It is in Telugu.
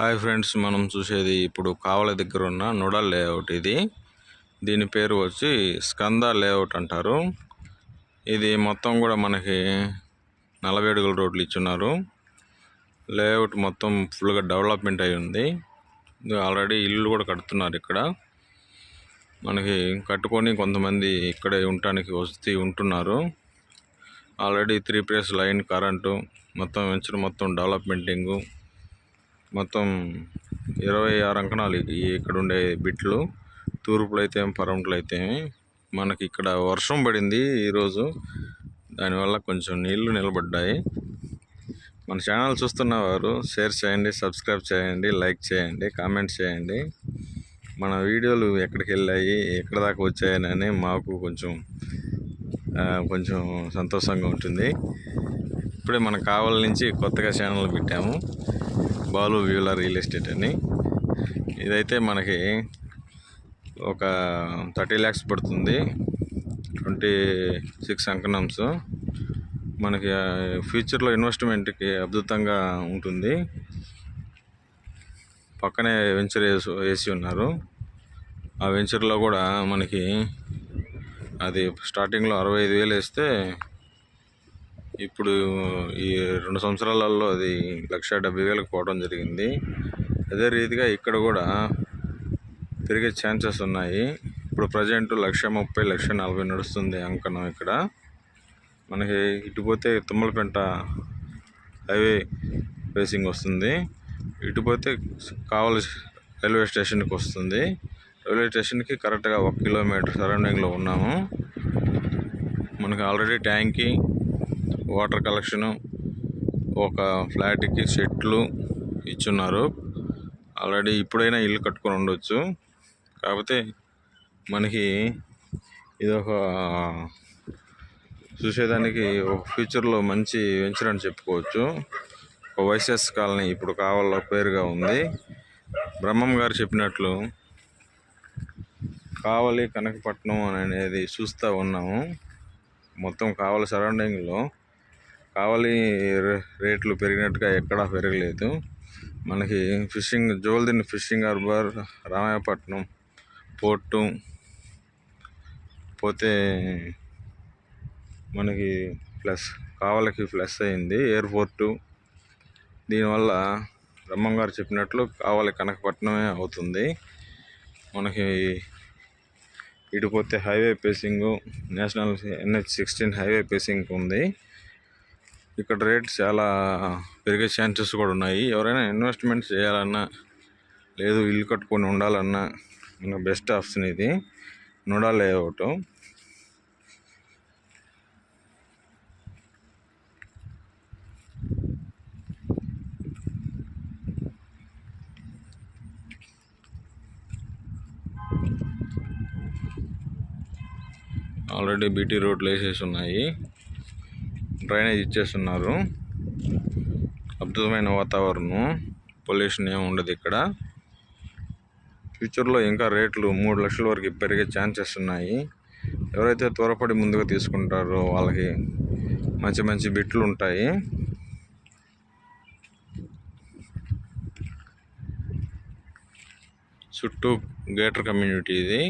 హాయ్ ఫ్రెండ్స్ మనం చూసేది ఇప్పుడు కావల దగ్గర ఉన్న నోడల్ లేఅవుట్ ఇది. దీని పేరు వచ్చి స్కంద లేఅవుట్ అంటారు. ఇది మొత్తం కూడా మనకి నలభై అడుగుల రోడ్లు ఇచ్చున్నారు. లేఅవుట్ మొత్తం ఫుల్గా డెవలప్మెంట్ అయి ఉంది. ఆల్రెడీ ఇల్లు కూడా కడుతున్నారు ఇక్కడ. మనకి కట్టుకొని కొంతమంది ఇక్కడే ఉండటానికి వస్తూ ఉంటున్నారు. Already three phase line current మొత్తం వెంచర్ మొత్తం డెవలప్మెంటింగు మొత్తం ఇరవై ఆరు అంకణాలు ఇక్కడ ఉండే బిట్లు తూర్పులో అయితే పరమట్లో అయితే మనకి ఇక్కడ వర్షం పడింది ఈరోజు. దానివల్ల కొంచెం నీళ్ళు నిలబడ్డాయి. మన ఛానల్ చూస్తున్నవారు షేర్ చేయండి సబ్స్క్రైబ్ చేయండి లైక్ చేయండి కామెంట్ చేయండి. మన వీడియోలు ఎక్కడికి వెళ్ళాయి ఎక్కడ దాకా వచ్చాయని మాకు కొంచెం కొంచెం సంతోషంగా ఉంటుంది. ఇప్పుడే మన కావాల నుంచి కొత్తగా ఛానల్ పెట్టాము. బాలు వ్యూల రియల్ ఎస్టేట్ అని. ఇదైతే మనకి ఒక థర్టీ ల్యాక్స్ పడుతుంది. ట్వంటీ సిక్స్ అంకనమ్స్ మనకి ఫ్యూచర్లో ఇన్వెస్ట్మెంట్కి అద్భుతంగా ఉంటుంది. పక్కనే వెంచర్ వేసి ఉన్నారు. ఆ వెంచర్లో కూడా మనకి అది స్టార్టింగ్లో అరవై ఐదు వేలు వేస్తే ఇప్పుడు ఈ రెండు సంవత్సరాలలో అది లక్ష డెబ్బై వేలకు పోవడం జరిగింది. అదే రీతిగా ఇక్కడ కూడా పెరిగే ఛాన్సెస్ ఉన్నాయి. ఇప్పుడు ప్రజెంట్ లక్ష ముప్పై లక్ష నలభై నడుస్తుంది అంకణం ఇక్కడ. మనకి ఇటుపోతే తుమ్మలపెంట హైవే ఫేసింగ్ వస్తుంది. ఇటు పోతే కావలి రైల్వే స్టేషన్కి వస్తుంది. రైల్వే స్టేషన్కి కరెక్ట్గా ఒక కిలోమీటర్ సరౌండింగ్లో ఉన్నాము. మనకి ఆల్రెడీ ట్యాంకి వాటర్ కలెక్షను ఒక ఫ్లాట్కి చెట్లు ఇచ్చున్నారు. ఆల్రెడీ ఇప్పుడైనా ఇల్లు కట్టుకొని ఉండొచ్చు. కాకపోతే మనకి ఇది ఒక చూసేదానికి ఒక ఫ్యూచర్లో మంచి వెంచర్ అని చెప్పుకోవచ్చు. ఒక వైసెస్ కాలనీ ఇప్పుడు కావాల పేరుగా ఉంది. బ్రహ్మం గారు చెప్పినట్లు కావలి కనకపట్నం అనేది చూస్తూ ఉన్నాము. మొత్తం కావలి సరౌండింగ్లో కావలి రే- రేట్లు పెరిగినట్టుగా ఎక్కడా పెరగలేదు. మనకి ఫిషింగ్ జోల్దిన్ ఫిషింగ్ హార్బర్ రామాయపట్నం పోర్టు పోతే మనకి ప్లస్ కావలికి ప్లస్ అయింది ఎయిర్పోర్టు దీనివల్ల బ్రహ్మం గారు చెప్పినట్లు కావాలి కనకపట్నమే అవుతుంది. మనకి ఇటు పోతే highway facing national NH sixteen highway facing ఉంది. ఇక్కడ రేట్ చాలా పెరిగే ఛాన్సెస్ కూడా ఉన్నాయి. ఎవరైనా ఇన్వెస్ట్మెంట్ చేయాలన్నా లేదు ఇల్లు కట్టుకొని ఉండాలన్నా మన బెస్ట్ ఆప్షన్ ఇది. నోడా లేఅవుట్. ఆల్రెడీ బీటీ రోడ్లు వేసేసి ఉన్నాయి. డ్రైనేజ్ ఇచ్చేస్తున్నారు. అద్భుతమైన వాతావరణం. పొల్యూషన్ ఏమి ఉండదు ఇక్కడ. ఫ్యూచర్లో ఇంకా రేట్లు మూడు లక్షల వరకు పెరిగే ఛాన్సెస్ ఉన్నాయి. ఎవరైతే త్వరపడి ముందుగా తీసుకుంటారో వాళ్ళకి మంచి మంచి బిట్లు ఉంటాయి. చుట్టూ గేటర్ కమ్యూనిటీ ఇది.